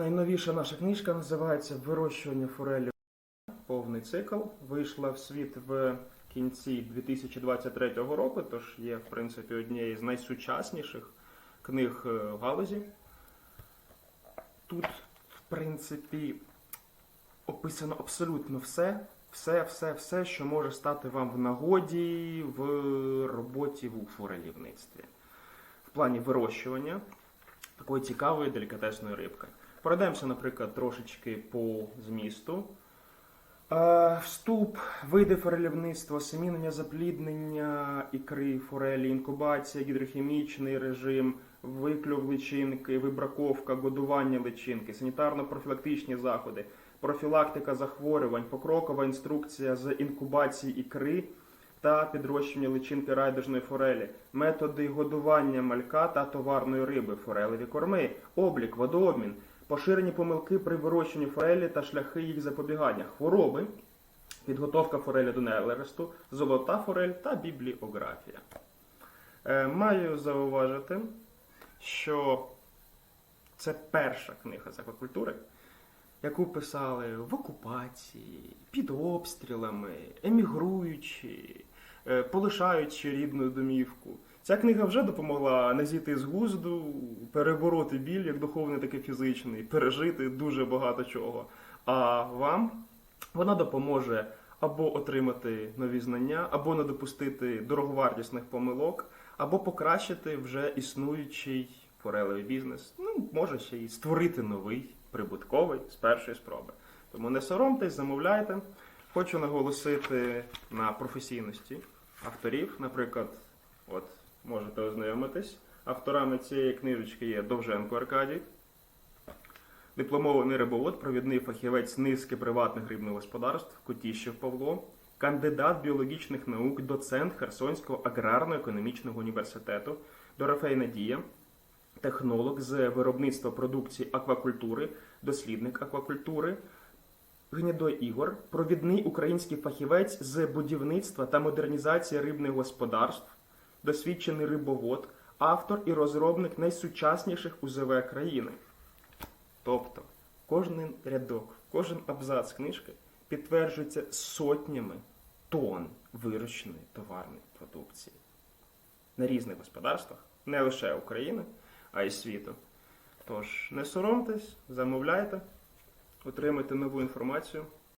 Найновіша наша книжка називається Вирощування форелі. Повний цикл. Вийшла в світ в кінці 2023 року, тож є, в принципі, однією з найсучасніших книг е, в галузі. Тут, в принципі, описано абсолютно все. Все, все, все, що може стати вам в нагоді в роботі в форелівництві. В плані вирощування такої цікавої делікатесної рибки. Пройдемося, наприклад, трошечки по змісту. Е, Вступ, види форелівництва, семінення, запліднення ікри, форелі, інкубація, гідрохімічний режим, виклюв личинки, вибраковка, годування личинки, санітарно-профілактичні заходи, профілактика захворювань, покрокова інструкція з інкубації ікри та підрощення личинки райдужної форелі, методи годування малька та товарної риби, форелеві корми, облік, водообмін, поширені помилки при вирощуванні форелі та шляхи їх запобігання, хвороби, підготовка форелі до нересту, золота форель та бібліографія. Е, маю зауважити, що це перша книга з аквакультури, яку писали в окупації, під обстрілами, емігруючи, е, полишаючи рідну домівку. Ця книга вже допомогла не зійти з гузду, перебороти біль, як духовний, так і фізичний, пережити дуже багато чого. А вам вона допоможе або отримати нові знання, або не допустити дороговартісних помилок, або покращити вже існуючий форелевий бізнес. Ну, може ще й створити новий, прибутковий з першої спроби. Тому не соромтесь, замовляйте. Хочу наголосити на професійності авторів. Наприклад, от можете ознайомитись. Авторами цієї книжечки є Довженко Аркадій, дипломований рибовод, провідний фахівець низки приватних рибних господарств, Кутіщев Павло, кандидат біологічних наук, доцент Херсонського аграрно-економічного університету, Дорофей Надія, технолог з виробництва продукції аквакультури, дослідник аквакультури. Гнідой Ігор, провідний український фахівець з будівництва та модернізації рибних господарств, досвідчений рибовод, автор і розробник найсучасніших УЗВ країни. Тобто, кожен рядок, кожен абзац книжки підтверджується сотнями тонн вирощеної товарної продукції на різних господарствах, не лише України, а й світу. Тож, не соромтесь, замовляйте, отримайте нову інформацію.